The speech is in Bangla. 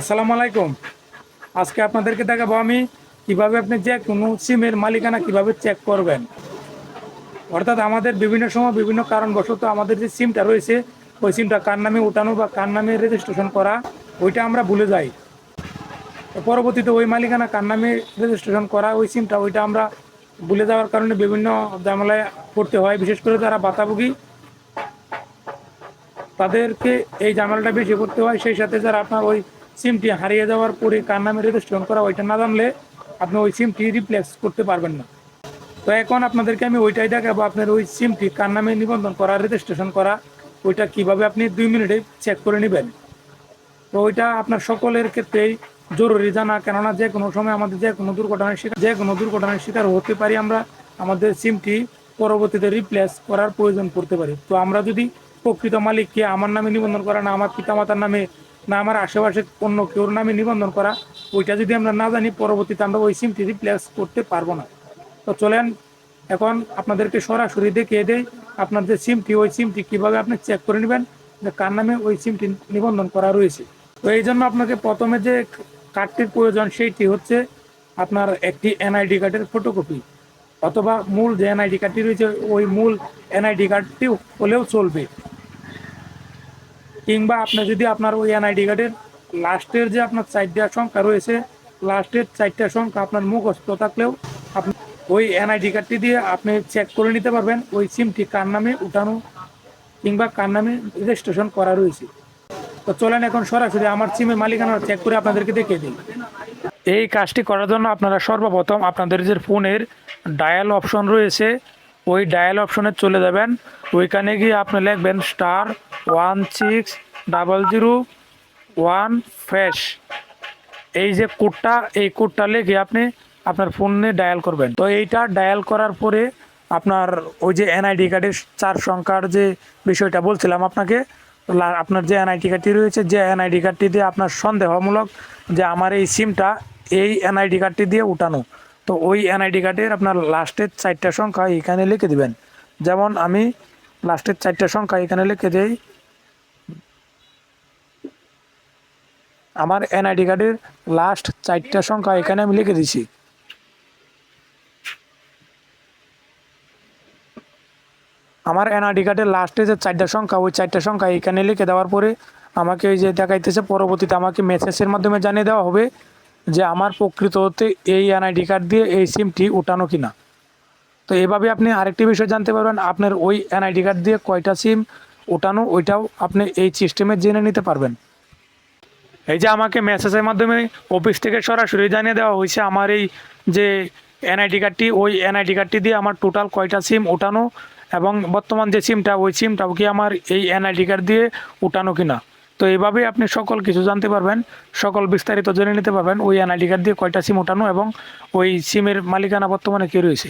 আসসালামু আলাইকুম। আজকে আপনাদেরকে দেখাবো আমি কীভাবে আপনি যে কোনো সিমের মালিকানা কীভাবে চেক করবেন। অর্থাৎ আমাদের বিভিন্ন সময় বিভিন্ন কারণবশত আমাদের যে সিমটা রয়েছে, ওই সিমটা কার নামে উঠানো বা কার নামে রেজিস্ট্রেশন করা, ওইটা আমরা ভুলে যাই। পরবর্তীতে ওই মালিকানা কার নামে রেজিস্ট্রেশন করা, ওই সিমটা ওইটা আমরা ভুলে যাওয়ার কারণে বিভিন্ন ঝামেলায় পড়তে হয়। বিশেষ করে যারা বাতাভোগী তাদেরকে এই ঝামেলাটা বেশি করতে হয়। সেই সাথে যারা আপনার ওই সিমটি হারিয়ে যাওয়ার পরে কার নামে রেজিস্ট্রেশন করা ওইটা না জানলে আপনি ওই সিমটি রিপ্লেস করতে পারবেন না। তো এখন আপনাদেরকে আমি ওইটাই দেখাবো, আপনার ওই সিমটি কার নামে নিবন্ধন করা রেজিস্ট্রেশন করা, ওইটা কীভাবে আপনি দুই মিনিটে চেক করে নেবেন। তো ওইটা আপনার সকলের ক্ষেত্রেই জরুরি জানা, কেননা যে কোনো সময় আমাদের যে কোনো দুর্ঘটনার শিকার, যে কোনো দুর্ঘটনার শিকার হতে পারি আমরা, আমাদের সিমটি পরবর্তীতে রিপ্লেস করার প্রয়োজন পড়তে পারি। তো আমরা যদি প্রকৃত মালিককে আমার নামে নিবন্ধন করা না, আমার পিতামাতার নামে না, আমার আশেপাশে অন্য কেউর নামে নিবন্ধন করা, ওইটা যদি আমরা না জানি, পরবর্তীতে আমরা ওই সিমটি রিপ্লেস করতে পারব না। তো চলেন, এখন আপনাদেরকে সরাসরি দেখিয়ে দেয় আপনার যে সিমটি ওই সিমটি কীভাবে আপনি চেক করে নেবেন, যে কার নামে ওই সিমটি নিবন্ধন করা রয়েছে। তো এই জন্য আপনাকে প্রথমে যে কার্ডটির প্রয়োজন, সেইটি হচ্ছে আপনার একটি এনআইডি কার্ডের ফটোকপি অথবা মূল যে এনআইডি কার্ডটি রয়েছে, ওই মূল এনআইডি কার্ডটি হলেও চলবে। কিংবা আপনার যদি আপনার ওই এনআইডি কার্ডের লাস্টের যে আপনার চারটা সংখ্যা রয়েছে লাস্টের চারটা সংখ্যা আপনার মুখস্থ থাকলেও আপনি ওই এনআইডি কার্ডটি দিয়ে আপনি চেক করে নিতে পারবেন, ওই সিমটি কার নামে উঠানো কিংবা কার নামে রেজিস্ট্রেশন করা রয়েছে। তো চলেন এখন সরাসরি আমার সিমের মালিকানা চেক করে আপনাদেরকে দেখিয়ে দিই। এই কাজটি করার জন্য আপনারা সর্বপ্রথম আপনাদের যে ফোনের ডায়াল অপশন রয়েছে, ওই ডায়াল অপশনে চলে যাবেন। ওইখানে গিয়ে আপনি লিখবেন star one six double zero one hash এই যে কোডটা, এই কোডটা লিখে আপনি আপনার ফোনে ডায়াল করবেন। তো এইটা ডায়াল করার পরে আপনার ওই যে এনআইডি কার্ডের চার সংখ্যার যে বিষয়টা বলছিলাম আপনাকে আপনার যে এনআইডি কার্ডটি রয়েছে, যে এনআইডি কার্ডটি দিয়ে আপনার সন্দেহমূলক যে আমার এই সিমটা এই এনআইডি কার্ডটি দিয়ে উঠানো। তো ওই এনআইডি কার্ডের আপনার লাস্টের চারটা সংখ্যা এখানে লিখে দিবেন। যেমন আমি লাস্টের চারটা সংখ্যা এখানে লিখে দিই আমার এনআইডি কার্ডের লাস্ট চারটা সংখ্যা এখানে আমি লিখে দিছি। আমার এনআইডি কার্ডের লাস্টে যে চারটা সংখ্যা, ওই চারটা সংখ্যা এখানে লিখে দেওয়ার পরে আমাকে ওই যে দেখাইতেছে, পরবর্তীতে আমাকে মেসেজের মাধ্যমে জানিয়ে দেওয়া হবে যে আমার প্রকৃত হতে এই এনআইডি কার্ড দিয়ে এই সিমটি উঠানো কিনা। তো এভাবে আপনি আরেকটি বিষয় জানতে পারবেন, আপনার ওই এনআইডি কার্ড দিয়ে কয়টা সিম ওঠানো ওইটাও আপনি এই সিস্টেমে জেনে নিতে পারবেন। এই যে আমাকে মেসেজের মাধ্যমে অফিস থেকে সরাসরি জানিয়ে দেওয়া হয়েছে, আমার এই যে এনআইডি কার্ডটি ওই এনআইডি কার্ডটি দিয়ে আমার টোটাল কয়টা সিম ওঠানো এবং বর্তমান যে সিমটা ওই সিমটাও কি আমার এই এনআইডি কার্ড দিয়ে উঠানো কিনা? তো এইভাবে আপনি সকল কিছু জানতে পারবেন, সকল বিস্তারিত জেনে নিতে পারবেন, ওই এনআইডি কার্ড দিয়ে কয়টা সিম ওঠানো এবং ওই সিমের মালিকানা বর্তমানে কে রয়েছে।